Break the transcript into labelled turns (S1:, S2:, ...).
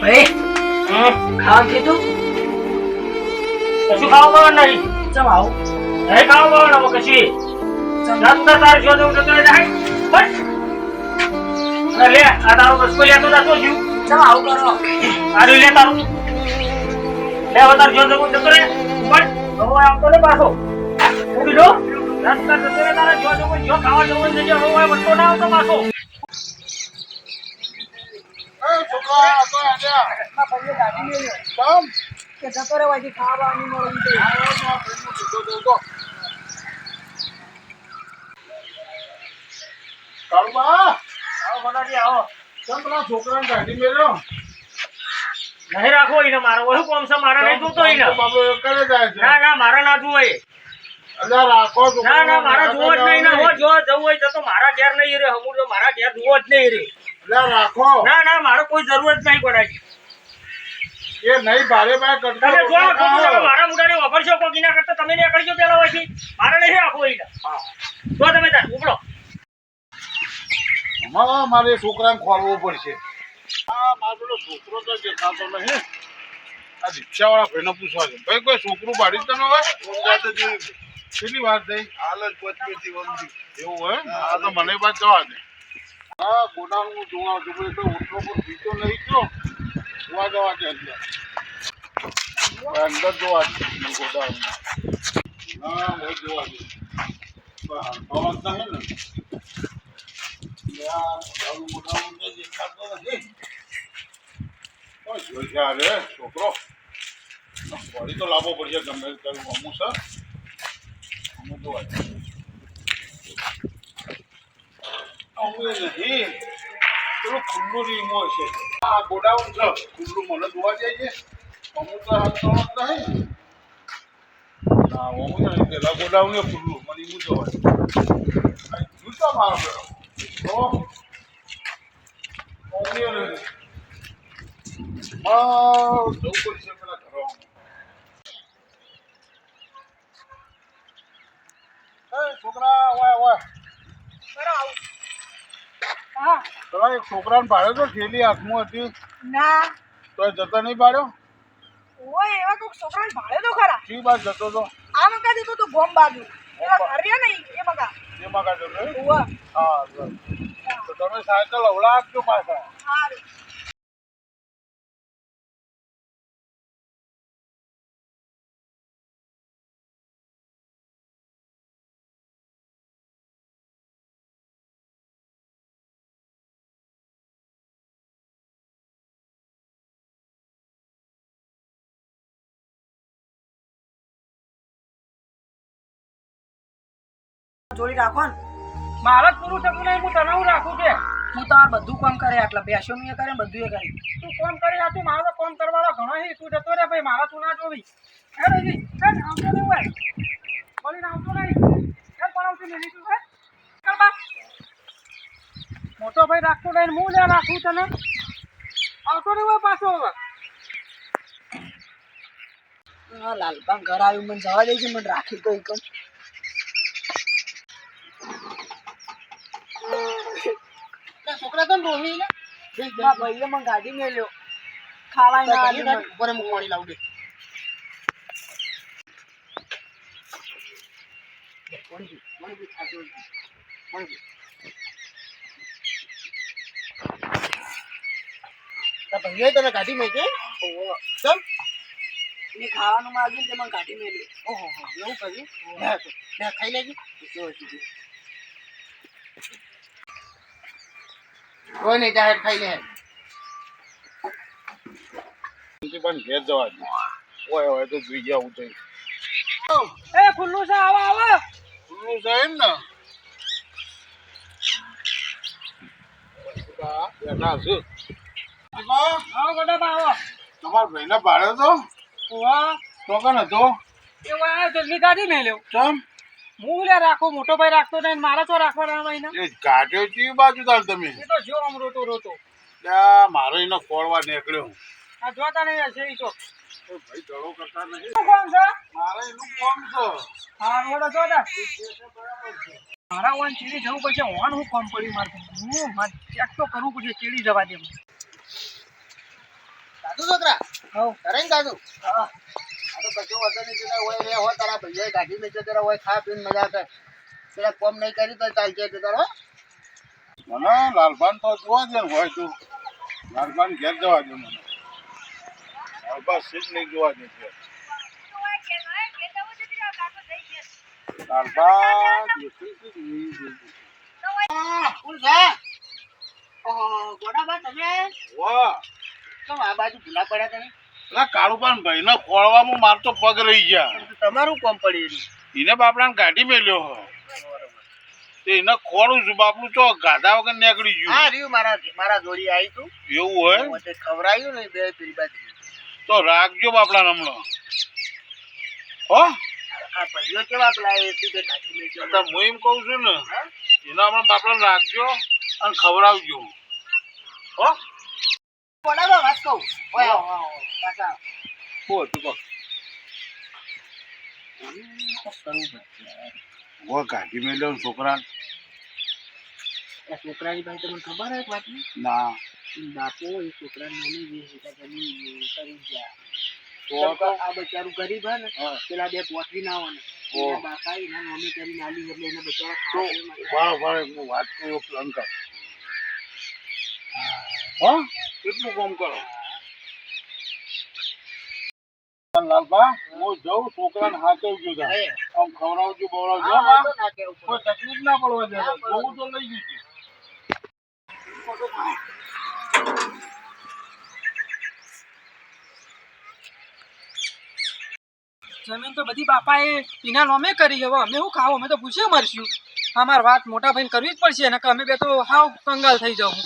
S1: ભાઈ
S2: હમ.
S1: ખાવા કીધું
S2: કશું ખાવા બાવા નહીં.
S1: ચમ આવું?
S2: નહીં ખાવા બાવા ને કશી? રસ્તા તાર શોધો તો તો જાય. બસ. લે આ તારો બસકો લેતો જતો
S1: ચમ આવું કરો?
S2: આર્યું લે તારું. લે હવે તાર શોધો જતો રે. બસ. હવે આવતો ને પાછો. ઉડી દો રસ્તા જતો રે તારા જો જો જો ખાવા જવું છે હવે વટતો ના આવતો પાછો
S1: મારા ભાઈએ ગાડી મેલ્યો. કે જતો રે ખાવા
S3: છોકરાને ગાડી મેલ્યો
S2: નહીં રાખો એને મારો. ઓછું કોમ છે મારા નહીં જોતો એને. ના ના મારા ના
S3: રાખો
S2: ના ના મારા જોવો જ નહીં ને હો જો જવું હોય તો મારા ઘેર નહીં રે હમું તો મારા ઘેર જોવો જ નહીં રે
S3: રાખો.
S2: ના ના મારે કોઈ જરૂર જ નહીં પડાય
S3: એ નહીં ભારે ભારે કરતા
S2: તમે જો. મારા મુડાને વાપરશો ના કરતા તમે નીકળજો પેલા મારે નહીં રાખવું એને જો તમે તાર ઉપડો.
S3: આમાં મારે છોકરાને ખોલવું પડશે. આ મારો છોકરો તો દેખાતો નહીં. આ રિક્ષાવાળા ભાઈને પૂછવા છે ભાઈ કોઈ છોકરું પાડી તમે હોય? કેટલી વાત થઈ? હાલ જ વંદી એવું હોય? ને? આ તો મને વાત જવા દે. હા ગોડાઉન હું જોવા છું તો ઓટલો પીતો નહીં ગયો જોવા જવા દે અંદર અંદર જોવા દે ગોડાઉન હા હોય જોવા દે પણ અવાજ ને. યાર, તારું મોઢામાં દેખાતો નથી. જોઈ છે રે, છોકરો. વળી તો લાવવો પડશે ગમે તે કર્યું અમુક સર દે. નહીં પેલું ખુલ્લું રીમો છે આ ગોડાઉન છે ખુલ્લું મને જોવા જાય છે અમુક તો હાથ ત્રણ નહીં ના અમુક નહીં પેલા ગોડાઉન ખુલ્લું મને એનું જોવા જાય જૂતા મારો પેલો એ નહીં હા જવું પડશે પેલા ઘરમાં છોકરા, ઓય ઓય
S1: હા.
S3: પેલા એક છોકરાને ભાડ્યો તો થેલી હાથમાં હતી.
S1: ના.
S3: તો જતો નહીં પાડ્યો?
S1: ઓય એવા કોઈક છોકરાને ભાડે તો ખરા.
S3: શી બાદ જતો તો?
S1: આ મકા જતો તો ગોમ બાજુ. એવા ઘર રહ્યા નહીં એ મકા.
S3: એ મકા જતો હા તો તમે સાયકલ અવળા આપજો પાછા.
S1: હારું. જોડી રાખો ને.
S2: મારા પૂરું થતું નહીં હું તને હું રાખું કે?
S1: હું આ બધું કામ કરે આટલા બેસો નું કરે બધું એ કરે.
S2: તું કોમ કરી આ તું મારે તો કોમ કરવાનો ઘણો છે તું જતો રે ભાઈ મારા તું ના જોવી. હે રજી હે આવતો નહીં ભાઈ બોલીને આવતો નહીં. હે પણ આવતું નહીં તું હે? ચાલ બા. મોટો ભાઈ રાખતો નહીં હું લે રાખું તને? આવતો નહીં હોય પાછો હવે.
S1: હા લાલપા ઘર આવ્યું મને જવા દેજે છે મને રાખી કોઈ એકમ
S3: છોકરા તો ડોહી ને.
S1: ભાઈએ મને ગાડી મેલ્યો. ખાવાય ના.
S3: ઉપર હું પાણી લાવું દે. ભૈયા તને કાઢી મેકી
S1: મેં ખાવાનું માંગ્યું તે મને ગાડી મેલ્યો
S3: ઓહો હો, એવું કર્યું? લે ખાઈ લેજે. કોઈ નહીં જાહેર ખાઈ લે પણ ઘેર જવા દે. ઓય ઓય તો જોઈ ગયા હું જઈ
S2: એ ખુલ્લું છે આવો આવો.
S3: ખુલ્લું છે એમ ને? બેઠા છે?
S2: આવો. ગોડા બા આવો.
S3: તમારા ભાઈને ભાડે તો?
S2: વાહ
S3: તો કન હતો
S2: એ વાહ જલ્દી ગાડી નહીં લેવું
S3: ચમ
S2: હું લે રાખું મોટો ભાઈ રાખતો નહીં મારા તો રાખવાના ભાઈ
S3: એ ગાંઠ્યો ચી બાજુ તાર તમે?
S2: એ તો જો આમ રોતો રોતો.
S3: ત્યાં મારે ખોળવા નીકળ્યો
S2: આ જોતા નહીં હશે એ તો.
S3: એ ભાઈ દડો કરતા નહીં.
S2: કોણ છે?
S3: મારે એનું કોમ છે.
S2: હા મોટો જોતા મારા વાન ચીડી જવું પડશે વાન હું કોમ પડી મારે હું ચેક તો કરવું પડશે ચીડી જવા દે
S1: દાદુ છોકરા
S4: હવ.
S1: કરે ને હા. તો કશો વાંધો નહીં તું હોય રે હો તારા ભાઈઓએ ગાડી મેં જતો હોય ખા પીને મજા કર પેલા કોમ નહીં કરી તો ચાલશે તો તારો
S3: મને લાલભાન તો જોવા દે હોય તું. લાલભાન ઘેર જવા દે મને. લાલભાન સીટ નહીં જોવા દે છે લાલભા દેખી છે ને એ જોઈ.
S1: કોણ છે? ઓહો ગોડાબા તમે?
S3: વાહ.
S1: આ બાજુ ભૂલા પડ્યા તમે?
S3: પેલા કાળુપાન ભાઈ ને ખોળવામાં માર તો પગ રહી ગયા.
S1: તમારું કોમ પડી
S3: એને બાપડાને કાઢી મેલ્યો હો. એને ખોળું છું બાપડું ચો ગાધા વગર નીકળી
S1: હા
S3: ગયું
S1: રહ્યું મારા મારા જોડી આવી તું.
S3: એવું હોય?
S1: ખવડાયું ને બે પેલી બાજુ
S3: તો રાખજો બાપડા હમણાં. હો?
S1: આ ભાઈઓ કેવા પેલા એસી બે ગાડી મેં
S3: તો હું એમ કહું છું ને એના હમણાં બાપડાને રાખજો અને ખવડાવજો. હો?
S1: ગોડાબા વાત કહું ઓય આવો, આવો, પાછા આવો.
S3: હો વો કાઢી મેલ્યો ને
S1: આ છોકરાની ભાઈ તમને ખબર હે એક
S3: ના.
S1: બાપો એ છોકરા જમીન કરી ગયા.
S3: તો
S1: આ બચારું ગરીબ હે ને. પેલા બે પોતરી ના હોય ને બાપા એના નોમી કરીને આલી એટલે એને બચારા
S3: વાળ વાળ હું વાત કરું પ્લાન કર હો. કેટલું કામ કરો. લાલભા હું જઉં છોકરાને હાચવજો. આમ ખવડાવજો બવડાવજો. કોઈ તકલીફ ના પડવા દે. બહુ તો લઈ ગયું
S4: જમીન તો બધી બાપાએ એના નોમે કરી હવે. અમે શું ખાવ? અમે તો ભૂસે મરશું. અમાર વાત મોટા ભાઈને કરવી જ પડશે. ને અમે બે તો હાવ કંગાલ થઈ જાઉં